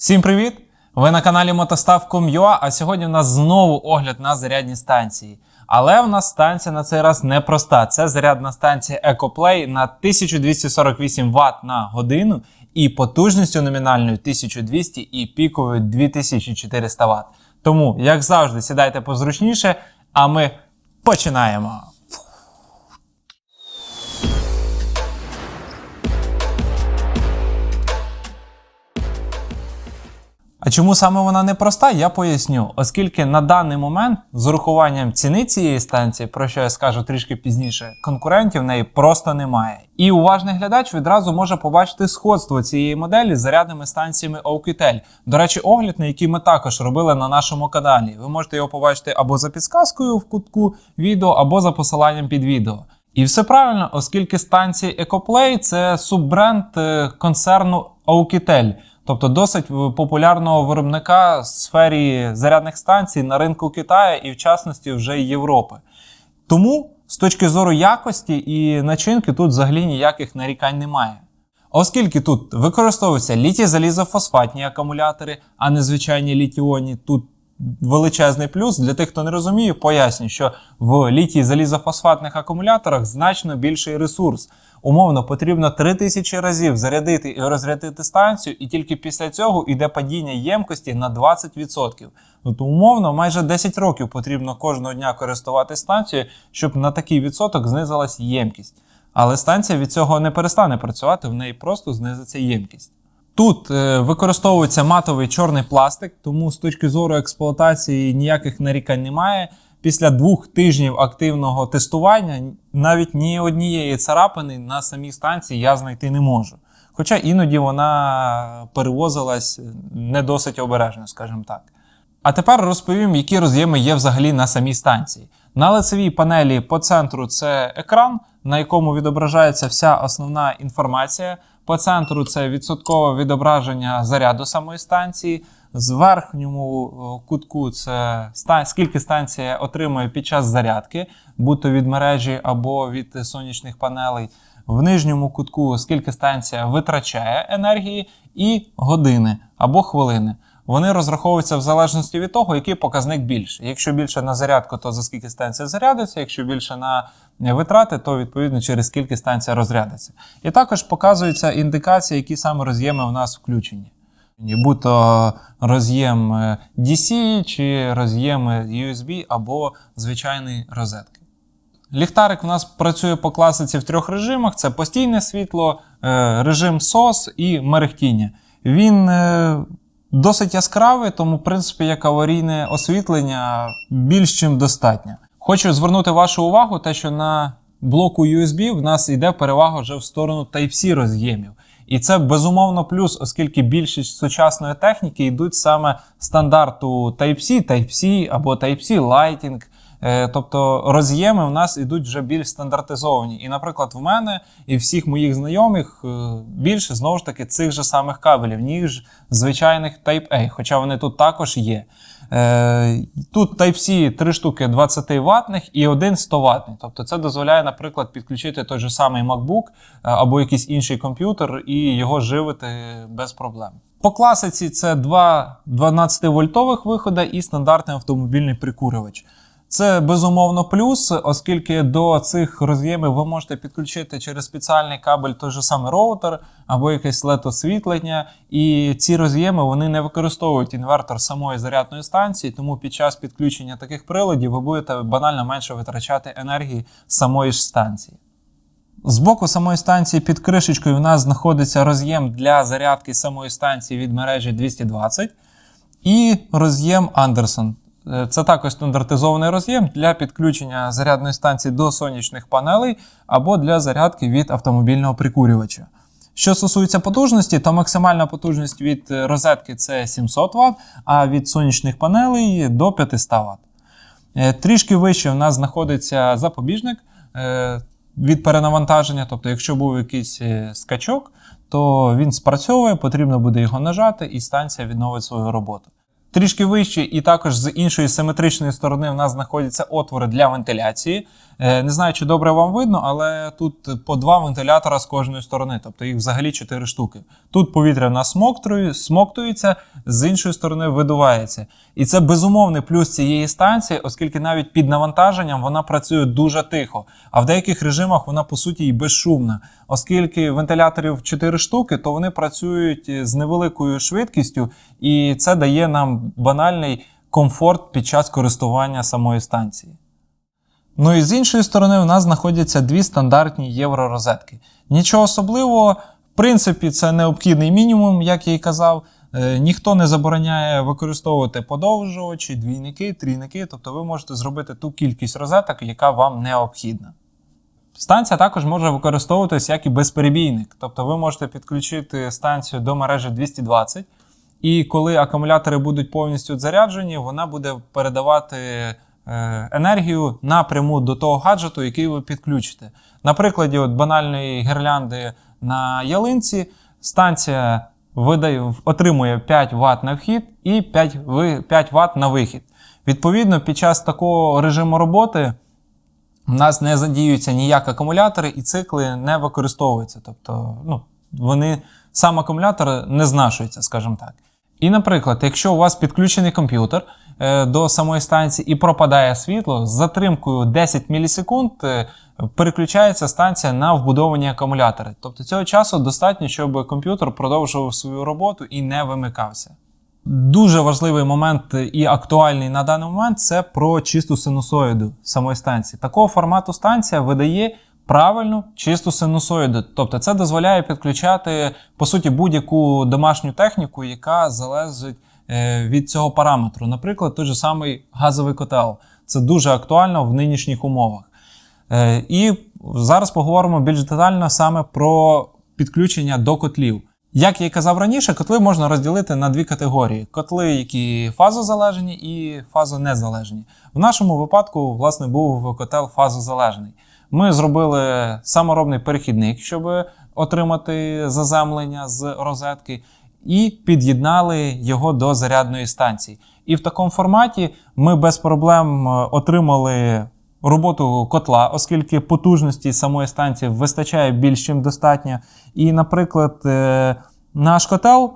Всім привіт! Ви на каналі Мотостав.com.ua, а сьогодні у нас знову огляд на зарядні станції. Але у нас станція на цей раз непроста. Це зарядна станція EcoPlay на 1248 Вт на годину і потужністю номінальною 1200 і піковою 2400 Вт. Тому, як завжди, сідайте позручніше, а ми починаємо. А чому саме вона непроста, я поясню. Оскільки на даний момент з урахуванням ціни цієї станції, про що я скажу трішки пізніше, конкурентів в неї просто немає. І уважний глядач відразу може побачити сходство цієї моделі з зарядними станціями Oukitel. До речі, огляд, на який ми також робили на нашому каналі. Ви можете його побачити або за підсказкою в кутку відео, або за посиланням під відео. І все правильно, оскільки станції EcoPlay – це суббренд е, концерну Oukitel. Тобто досить популярного виробника в сфері зарядних станцій на ринку Китаю і в частності вже Європи. Тому з точки зору якості і начинки тут взагалі ніяких нарікань немає. Оскільки тут використовуються літій залізофосфатні акумулятори, а не звичайні літіоні, тут величезний плюс. Для тих, хто не розуміє, поясню, що в літій залізофосфатних акумуляторах значно більший ресурс. Умовно потрібно 3000 разів зарядити і розрядити станцію, і тільки після цього йде падіння ємкості на 20%. Тобто, умовно, майже 10 років потрібно кожного дня користувати станцією, щоб на такий відсоток знизилась ємкість. Але станція від цього не перестане працювати, в неї просто знизиться ємкість. Тут е, використовується матовий чорний пластик, тому з точки зору експлуатації ніяких нарікань немає. Після двох тижнів активного тестування навіть ні однієї царапини на самій станції я знайти не можу. Хоча іноді вона перевозилась не досить обережно, скажімо так. А тепер розповім, які роз'єми є взагалі на самій станції. На лицевій панелі по центру це екран, на якому відображається вся основна інформація. По центру це відсоткове відображення заряду самої станції. З верхньому кутку це скільки станція отримує під час зарядки, будь-то від мережі або від сонячних панелей. В нижньому кутку скільки станція витрачає енергії, і години або хвилини. Вони розраховуються в залежності від того, який показник більше. Якщо більше на зарядку, то за скільки станція зарядиться, якщо більше на витрати, то відповідно через скільки станція розрядиться. І також показується індикація, які саме роз'єми у нас включені. Будь то роз'єм DC чи роз'єм USB або звичайний розетки. Ліхтарик у нас працює по класиці в трьох режимах: це постійне світло, режим SOS і мерехтіння. Він досить яскравий, тому, в принципі, як аварійне освітлення більш чим достатньо. Хочу звернути вашу увагу, те, що на блоку USB в нас йде перевага вже в сторону Type-C роз'ємів. І це безумовно плюс, оскільки більшість сучасної техніки йдуть саме стандарту Type-C, Type-C або Type-C Lighting. Тобто роз'єми в нас йдуть вже більш стандартизовані. І, наприклад, в мене і всіх моїх знайомих більше знову ж таки цих же самих кабелів, ніж звичайних Type-A, хоча вони тут також є. Тут Type-C 3 штуки 20 ватних і один 100 ватний. Тобто це дозволяє, наприклад, підключити той же самий MacBook або якийсь інший комп'ютер і його живити без проблем. По класиці це два 12-вольтових виходи і стандартний автомобільний прикурювач. Це безумовно плюс, оскільки до цих роз'ємів ви можете підключити через спеціальний кабель той же самий роутер або якесь led освітлення. І ці роз'єми вони не використовують інвертор самої зарядної станції, тому під час підключення таких приладів ви будете банально менше витрачати енергії самої ж станції. З боку самої станції під кришечкою у нас знаходиться роз'єм для зарядки самої станції від мережі 220 і роз'єм Anderson. Це також стандартизований роз'єм для підключення зарядної станції до сонячних панелей або для зарядки від автомобільного прикурювача. Що стосується потужності, то максимальна потужність від розетки це 700 Вт, а від сонячних панелей до 500 Вт. Трішки вище у нас знаходиться запобіжник від перенавантаження. Тобто, якщо був якийсь скачок, то він спрацьовує, потрібно буде його нажати, і станція відновить свою роботу. Трішки вище, і також з іншої симетричної сторони в нас знаходяться отвори для вентиляції. Е, Не знаю, чи добре вам видно, але тут по два вентилятора з кожної сторони, тобто їх взагалі чотири штуки. Тут повітря в нас смоктується, з іншої сторони видувається. І це безумовний плюс цієї станції, оскільки навіть під навантаженням вона працює дуже тихо. А в деяких режимах вона по суті і безшумна. Оскільки вентиляторів 4 штуки, то вони працюють е, з невеликою швидкістю, і це дає нам банальний комфорт під час користування самої станції. Ну і з іншої сторони, у нас знаходяться дві стандартні євророзетки. Нічого особливого, в принципі, це необхідний мінімум, як я і казав. Е, Ніхто не забороняє використовувати подовжувачі, двійники, трійники, тобто ви можете зробити ту кількість розеток, яка вам необхідна. Станція також може використовуватись як і безперебійник, тобто ви можете підключити станцію до мережі 220, і коли акумулятори будуть повністю заряджені, вона буде передавати е, енергію напряму до того гаджету, який ви підключите. На прикладі от банальної гірлянди на ялинці станція видає, отримує 5 Вт на вхід і 5, ви- 5 Вт на вихід. Відповідно, під час такого режиму роботи у нас не задіюються ніяк акумулятори і цикли не використовуються. Тобто, ну, вони сам акумулятор не знашується, скажімо так. І, наприклад, якщо у вас підключений комп'ютер е, до самої станції і пропадає світло, з затримкою 10 мілісекунд е, переключається станція на вбудовані акумулятори. Тобто цього часу достатньо, щоб комп'ютер продовжував свою роботу і не вимикався. Дуже важливий момент і актуальний на даний момент це про чисту синусоїду самої станції. Такого формату станція видає правильну чисту синусоїду. Тобто це дозволяє підключати по суті будь-яку домашню техніку, яка залежить е, від цього параметру. Наприклад, той же самий газовий котел. Це дуже актуально в нинішніх умовах. Е, І зараз поговоримо більш детально саме про підключення до котлів. Як я і казав раніше, котли можна розділити на дві категорії: котли, які фазозалежні і фазонезалежні. В нашому випадку, власне, був котел фазозалежний. Ми зробили саморобний перехідник, щоб отримати заземлення з розетки, і під'єднали його до зарядної станції. І в такому форматі ми без проблем е, отримали роботу котла, оскільки потужності самої станції вистачає більш чим достатньо. І, наприклад, е, наш котел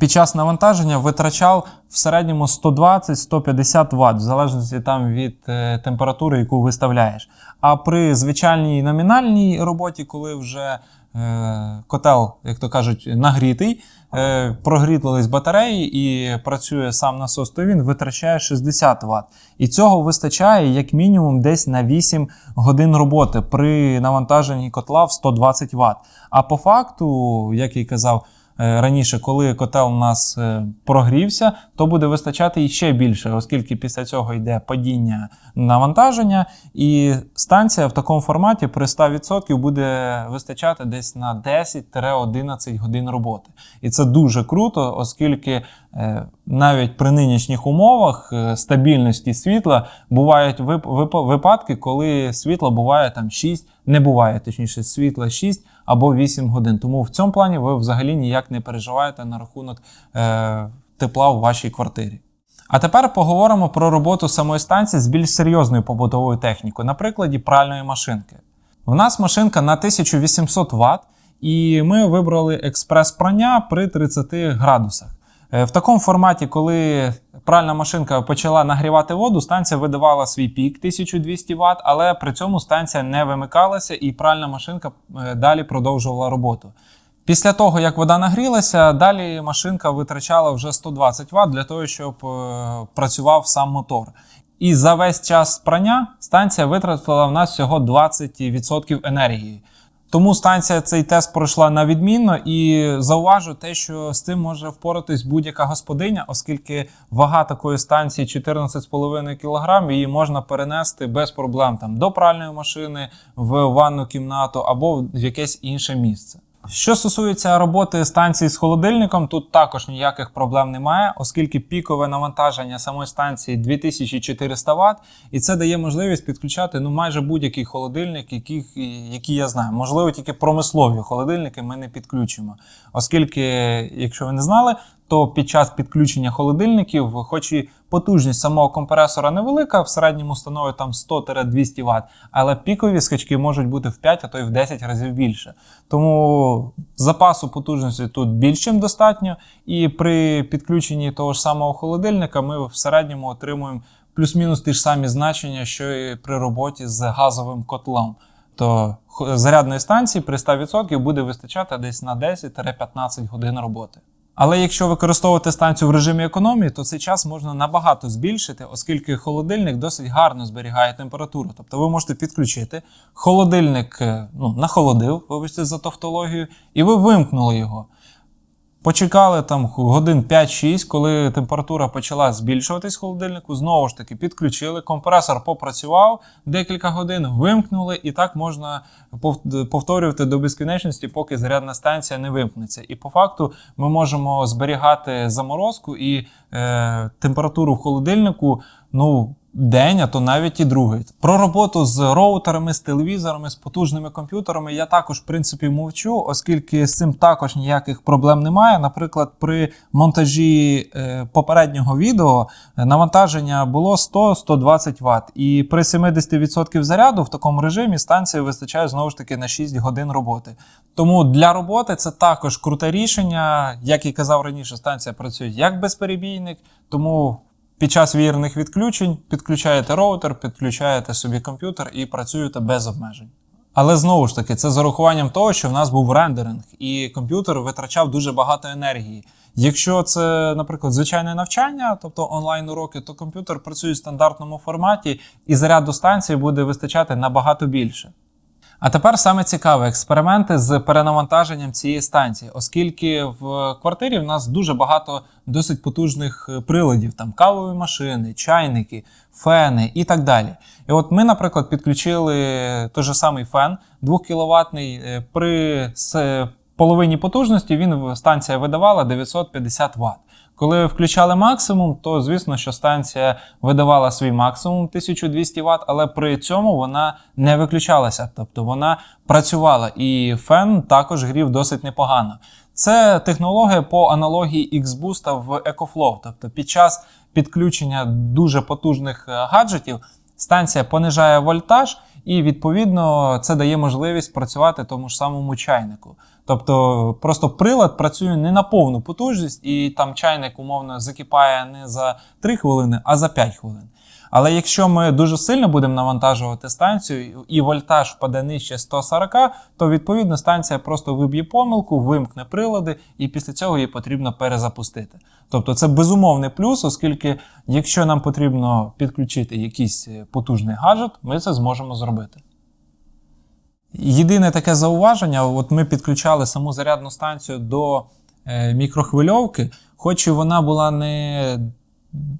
під час навантаження витрачав в середньому 120-150 Вт, в залежності там від е, температури, яку виставляєш. А при звичайній номінальній роботі, коли вже е, котел, як то кажуть, нагрітий, е, прогрітились батареї і працює сам насос, то він витрачає 60 Вт. І цього вистачає як мінімум десь на 8 годин роботи при навантаженні котла в 120 Вт. А по факту, як й казав, раніше, коли котел у нас е, прогрівся, то буде вистачати іще більше, оскільки після цього йде падіння навантаження, і станція в такому форматі при 100% буде вистачати десь на 10-11 годин роботи. І це дуже круто, оскільки е, навіть при нинішніх умовах е, стабільності світла бувають вип- вип- випадки, коли світло буває там 6, не буває точніше світла 6 або 8 годин. Тому в цьому плані ви взагалі ніяк не переживаєте на рахунок е, тепла в вашій квартирі. А тепер поговоримо про роботу самої станції з більш серйозною побутовою технікою, на прикладі пральної машинки. У нас машинка на 1800 Вт, і ми вибрали експрес-прання при 30 градусах. Е, В такому форматі, коли пральна машинка почала нагрівати воду, станція видавала свій пік 1200 Вт, але при цьому станція не вимикалася і пральна машинка е, далі продовжувала роботу. Після того, як вода нагрілася, далі машинка витрачала вже 120 Вт для того, щоб е, працював сам мотор. І за весь час прання станція витратила в нас всього 20% енергії. Тому станція цей тест пройшла на відмінно і зауважу те, що з цим може впоратись будь-яка господиня, оскільки вага такої станції 14,5 кг, її можна перенести без проблем там до пральної машини, в ванну кімнату або в якесь інше місце. Що стосується роботи станції з холодильником, тут також ніяких проблем немає, оскільки пікове навантаження самої станції 2400 Вт, і це дає можливість підключати ну майже будь-який холодильник, який, який я знаю. Можливо, тільки промислові холодильники ми не підключимо. Оскільки, якщо ви не знали, то під час підключення холодильників, хоч і потужність самого компресора невелика, в середньому становить там 100-200 Вт, але пікові скачки можуть бути в 5, а то й в 10 разів більше. Тому запасу потужності тут більш чим достатньо, і при підключенні того ж самого холодильника ми в середньому отримуємо плюс-мінус ті ж самі значення, що і при роботі з газовим котлом. То зарядної станції при 100% буде вистачати десь на 10-15 годин роботи. Але якщо використовувати станцію в режимі економії, то цей час можна набагато збільшити, оскільки холодильник досить гарно зберігає температуру. Тобто ви можете підключити, холодильник е, ну, нахолодив, вибачте за тавтологію, і ви вимкнули його. Почекали там годин 5-6, коли температура почала збільшуватись в холодильнику. Знову ж таки підключили, компресор попрацював декілька годин, вимкнули, і так можна повторювати до безкінечності, поки зарядна станція не вимкнеться. І по факту ми можемо зберігати заморозку і е, температуру в холодильнику. Ну, день, а то навіть і другий. Про роботу з роутерами, з телевізорами, з потужними комп'ютерами я також, в принципі, мовчу, оскільки з цим також ніяких проблем немає. Наприклад, при монтажі е, попереднього відео е, навантаження було 100-120 Вт. І при 70% заряду в такому режимі станція вистачає знову ж таки на 6 годин роботи. Тому для роботи це також круте рішення. Як і казав раніше, станція працює як безперебійник, тому під час вірних відключень підключаєте роутер, підключаєте собі комп'ютер і працюєте без обмежень. Але знову ж таки, це з урахуванням того, що в нас був рендеринг, і комп'ютер витрачав дуже багато енергії. Якщо це, наприклад, звичайне навчання, тобто онлайн-уроки, то комп'ютер працює в стандартному форматі, і заряду станції буде вистачати набагато більше. А тепер саме цікаве експерименти з перенавантаженням цієї станції, оскільки в квартирі в нас дуже багато досить потужних е, приладів, там кавові машини, чайники, фени і так далі. І от ми, наприклад, підключили той же самий фен 2 кВт. При половині потужності він станція видавала 950 Вт. Коли включали максимум, то звісно, що станція видавала свій максимум 1200 Вт, але при цьому вона не виключалася, тобто вона працювала, і фен також грів досить непогано. Це технологія по аналогії X-Boost в EcoFlow. Тобто під час підключення дуже потужних е, гаджетів станція понижає вольтаж, і відповідно це дає можливість працювати тому ж самому чайнику. Тобто просто прилад працює не на повну потужність, і там чайник умовно закипає не за 3 хвилини, а за 5 хвилин. Але якщо ми дуже сильно будемо навантажувати станцію і вольтаж впаде нижче 140, то відповідно станція просто виб'є помилку, вимкне прилади, і після цього її потрібно перезапустити. Тобто це безумовний плюс, оскільки якщо нам потрібно підключити якийсь е, потужний гаджет, ми це зможемо зробити. Єдине таке зауваження: от ми підключали саму зарядну станцію до е, мікрохвильовки, хоч і вона була не,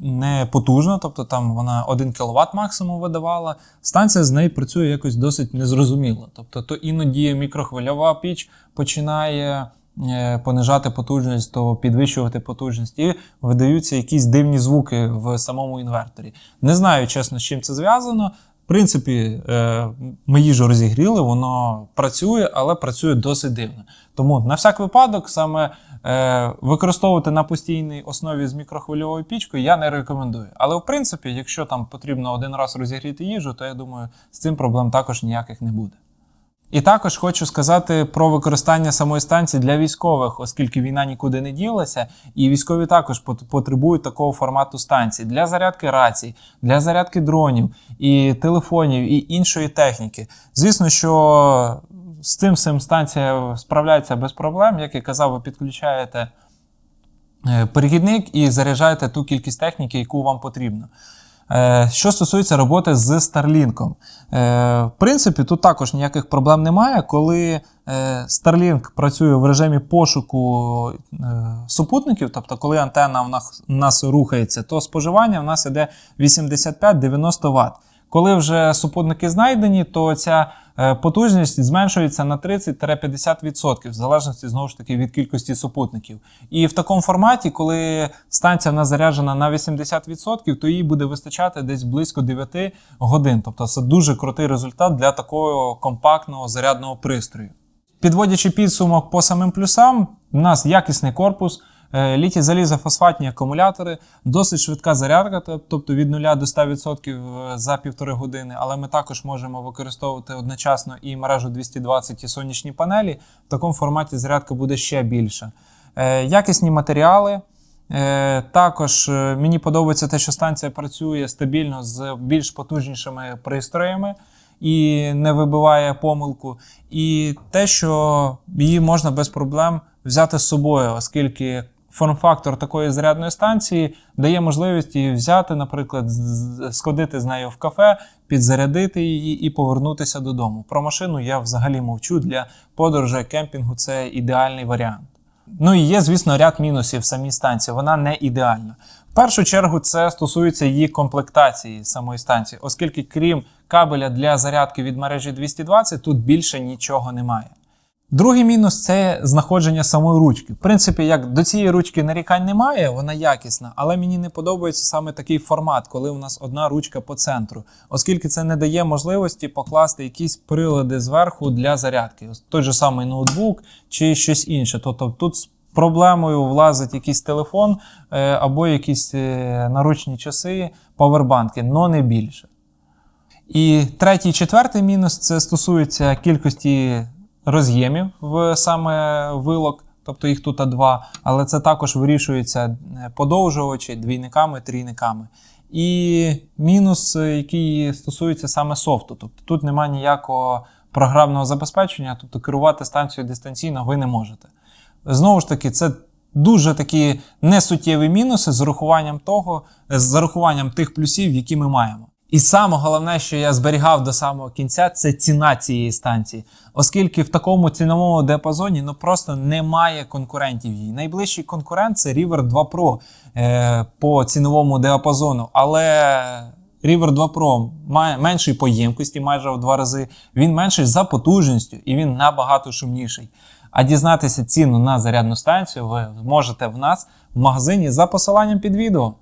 не потужна, тобто там вона 1 кВт максимум видавала, станція з нею працює якось досить незрозуміло. Тобто, то іноді мікрохвильова піч починає е, понижати потужність, то підвищувати потужність, і видаються якісь дивні звуки в самому інверторі. Не знаю, чесно, з чим це зв'язано. Принципі, е, ми їжу розігріли, воно працює, але працює досить дивно. Тому на всяк випадок саме е, використовувати на постійній основі з мікрохвильовою пічкою я не рекомендую. Але в принципі, якщо там потрібно один раз розігріти їжу, то я думаю, з цим проблем також ніяких не буде. І також хочу сказати про використання самої станції для військових, оскільки війна нікуди не ділася, і військові також потребують такого формату станцій для зарядки рацій, для зарядки дронів і телефонів і іншої техніки. Звісно, що з цим всім станція справляється без проблем. Як я казав, ви підключаєте е, перехідник і заряджаєте ту кількість техніки, яку вам потрібно. Е, Що стосується роботи з Starlink, е, в принципі, тут також ніяких проблем немає. Коли е, Starlink працює в режимі пошуку супутників, тобто коли антенна в нас рухається, то споживання в нас іде 85-90 Вт. Коли вже супутники знайдені, то ця е, потужність зменшується на 30-50%, в залежності знову ж таки від кількості супутників. І в такому форматі, коли станція в нас заряджена на 80%, то їй буде вистачати десь близько 9 годин. Тобто це дуже крутий результат для такого компактного зарядного пристрою. Підводячи підсумок по самим плюсам, у нас якісний корпус. Е, Літій залізофосфатні акумулятори, досить швидка зарядка, тобто від 0 до 100% за півтори години. Але ми також можемо використовувати одночасно і мережу 220 і сонячні панелі. В такому форматі зарядка буде ще більша. Е, Якісні матеріали. Е, Також е, мені подобається те, що станція працює стабільно з більш потужнішими пристроями і не вибиває помилку. І те, що її можна без проблем взяти з собою, оскільки форм-фактор такої зарядної станції дає можливість її взяти, наприклад, сходити з нею в кафе, підзарядити її і повернутися додому. Про машину я взагалі мовчу. Для подорожей кемпінгу це ідеальний варіант. Ну і є, звісно, ряд мінусів в самій станції. Вона не ідеальна. В першу чергу це стосується її комплектації самої станції, оскільки крім кабеля для зарядки від мережі 220, тут більше нічого немає. Другий мінус це знаходження самої ручки. В принципі, як до цієї ручки нарікань немає, вона якісна, але мені не подобається саме такий формат, коли у нас одна ручка по центру, оскільки це не дає можливості покласти якісь прилади зверху для зарядки. Той же самий ноутбук чи щось інше. Тобто тут з проблемою влазить якийсь телефон е, або якісь е, наручні часи, павербанки, но не більше. І третій, четвертий мінус це стосується кількості роз'ємів в саме вилок, тобто їх тут два, але це також вирішується е, подовжувачі двійниками, трійниками. І мінус, е, який стосується саме софту. Тобто тут немає ніякого програмного забезпечення, тобто керувати станцією дистанційно ви не можете. Знову ж таки, це дуже такі несуттєві мінуси з урахуванням того, з зарахуванням тих плюсів, які ми маємо. І саме головне, що я зберігав до самого кінця, це ціна цієї станції, оскільки в такому ціновому диапазоні ну просто немає конкурентів її. Найближчий конкурент це River 2 Pro е, по ціновому діапазону, але River 2 Pro має менший по ємкості, майже в два рази. Він менший за потужністю і він набагато шумніший. А дізнатися ціну на зарядну станцію ви можете в нас в магазині за посиланням під відео.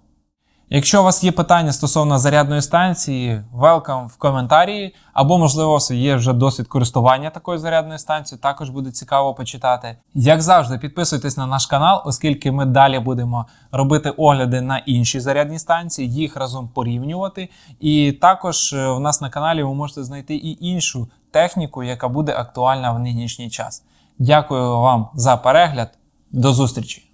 Якщо у вас є питання стосовно зарядної станції, welcome в коментарі, або, можливо, є вже досвід користування такою зарядною станцією, також буде цікаво почитати. Як завжди, підписуйтесь на наш канал, оскільки ми далі будемо робити огляди на інші зарядні станції, їх разом порівнювати. І також е, у нас на каналі ви можете знайти і іншу техніку, яка буде актуальна в нинішній час. Дякую вам за перегляд. До зустрічі!